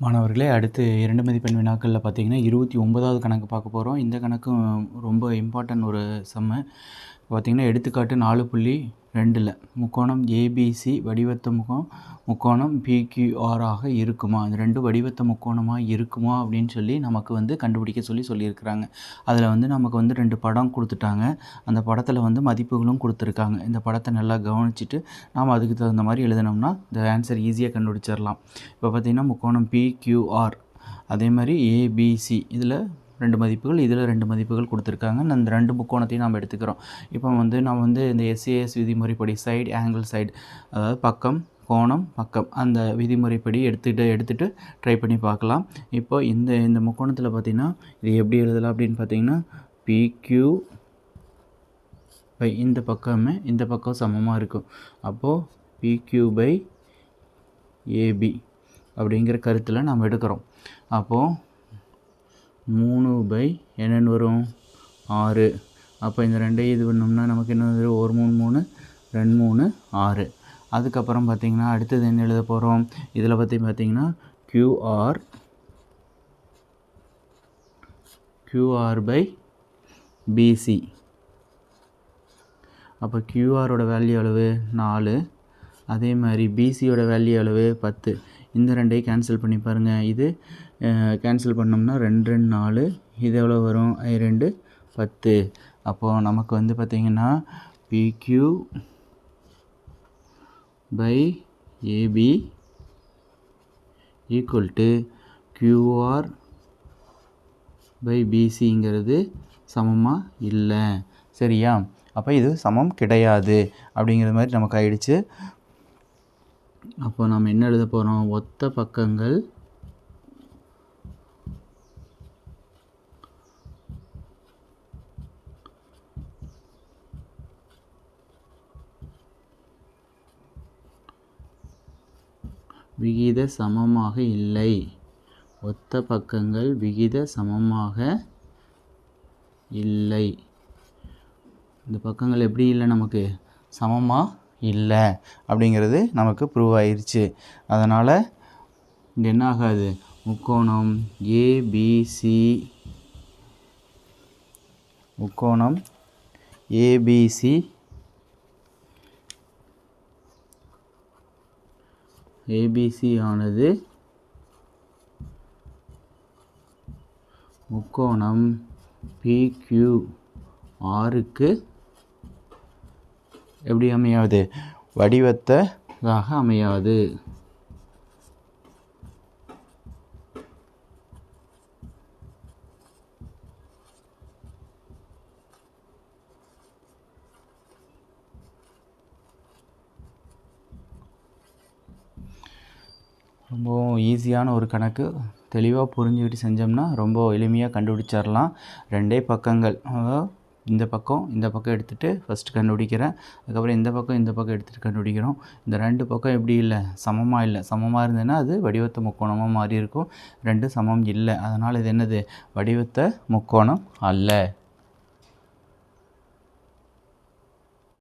மாணவர்களே அடுத்து இரண்டு மதிப்பெண் வினாக்களில் பார்த்திங்கன்னா இருபத்தி ஒன்பதாவது கணக்கு பார்க்க போகிறோம் இந்த கணக்கும் ரொம்ப இம்பார்ட்டன்ட் ஒரு செம்மை. பார்த்திங்கன்னா எடுத்துக்காட்டு நாலு புள்ளி ரெண்டில். முக்கோணம் ஏபிசி வடிவத்த முகம் முக்கோணம் பிக்யூஆர் ஆக இருக்குமா? அந்த ரெண்டு வடிவத்த முக்கோணமாக இருக்குமா? அப்படின்னு சொல்லி நமக்கு வந்து கண்டுபிடிக்க சொல்லி சொல்லியிருக்கிறாங்க. அதில் வந்து நமக்கு வந்து ரெண்டு படம் கொடுத்துட்டாங்க. அந்த படத்தில் வந்து மதிப்புகளும் கொடுத்துருக்காங்க. இந்த படத்தை நல்லா கவனிச்சிட்டு நாம் அதுக்கு தகுந்த மாதிரி எழுதினோம்னா இந்த ஆன்சர் ஈஸியாக கண்டுபிடிச்சிடலாம். இப்போ பார்த்திங்கன்னா முக்கோணம் பிக்யூஆர் அதே மாதிரி ஏபிசி இதில் ரெண்டு மதிப்புகள் இதில் ரெண்டு மதிப்புகள் கொடுத்துருக்காங்க. அந்த ரெண்டு முக்கோணத்தையும் நாம் எடுத்துக்கிறோம். இப்போ வந்து நம்ம வந்து இந்த எஸ்ஏஎஸ் விதிமுறைப்படி சைடு ஆங்கிள் சைடு அதாவது பக்கம் கோணம் பக்கம் அந்த விதிமுறைப்படி எடுத்துகிட்டு எடுத்துகிட்டு ட்ரை பண்ணி பார்க்கலாம். இப்போ இந்த இந்த முக்கோணத்தில் பார்த்திங்கன்னா இது எப்படி எழுதலாம் அப்படின்னு பார்த்தீங்கன்னா பிக்யூ பை இந்த பக்கமே இந்த பக்கம் சமமாக இருக்கும். அப்போது பிக்யூ பை ஏபி அப்படிங்கிற கருத்தில் நம்ம எடுக்கிறோம். அப்போது மூணு பை என்னென்னு வரும்? ஆறு. அப்போ இந்த ரெண்டையும் இது பண்ணோம்னா நமக்கு என்ன வந்துடும் ஒரு மூணு மூணு ரெண்டு மூணு ஆறு. அதுக்கப்புறம் பார்த்திங்கன்னா அடுத்தது என்ன எழுத போகிறோம் இதில் பற்றி பார்த்திங்கன்னா க்யூஆர் க்யூஆர் பை பிசி அப்போ க்யூஆரோட வேல்யூ அளவு நாலு. அதே மாதிரி பிசியோட வேல்யூ அளவு பத்து. இந்த ரெண்டையும் கேன்சல் பண்ணி பாருங்கள் இது கேன்சல் பண்ணோம்னா ரெண்டு ரெண்டு நாலு. இது எவ்வளோ வரும்? ஐ ரெண்டு பத்து. அப்போது நமக்கு வந்து பார்த்திங்கன்னா PQ by AB equal to QR by பிசிங்கிறது சமமாக இல்லை. சரியா? அப்போ இது சமம் கிடையாது. அப்படிங்கிற மாதிரி நமக்கு ஆயிடுச்சு. அப்போ நம்ம என்ன எழுத போகிறோம் ஒத்த பக்கங்கள் விகித சமமாக இல்லை. ஒத்த பக்கங்கள் விகித சமமாக இல்லை. இந்த பக்கங்கள் எப்படி இல்லை நமக்கு? சமமாக இல்லை அப்படிங்கிறது நமக்கு ப்ரூவ் ஆயிடுச்சு அதனால் இங்கே என்ன ஆகாது? முக்கோணம் ஏபிசி முக்கோணம் ஏபிசி ஏபிசி ஆனது முக்கோணம் பிக்யூ எப்படி அமையாது? வடிவத்ததாக அமையாது. ரொம்பவும் ஈஸியான ஒரு கணக்கு. தெளிவாக புரிஞ்சுக்கிட்டு செஞ்சோம்னா ரொம்ப எளிமையாக கண்டுபிடிச்சிடலாம் ரெண்டே பக்கங்கள். இந்த பக்கம் இந்த பக்கம் எடுத்துகிட்டு ஃபஸ்ட்டு கண்டுபிடிக்கிறேன். அதுக்கப்புறம் இந்த பக்கம் இந்த பக்கம் எடுத்துகிட்டு கண்டுபிடிக்கிறோம். இந்த ரெண்டு பக்கம் எப்படி இல்லை? சமமாக இல்லை. சமமாக இருந்ததுன்னா அது வடிவத்தை முக்கோணமாக மாறி இருக்கும் ரெண்டு சமம் இல்லை. அதனால் இது என்னது? வடிவத்தை முக்கோணம் அல்ல.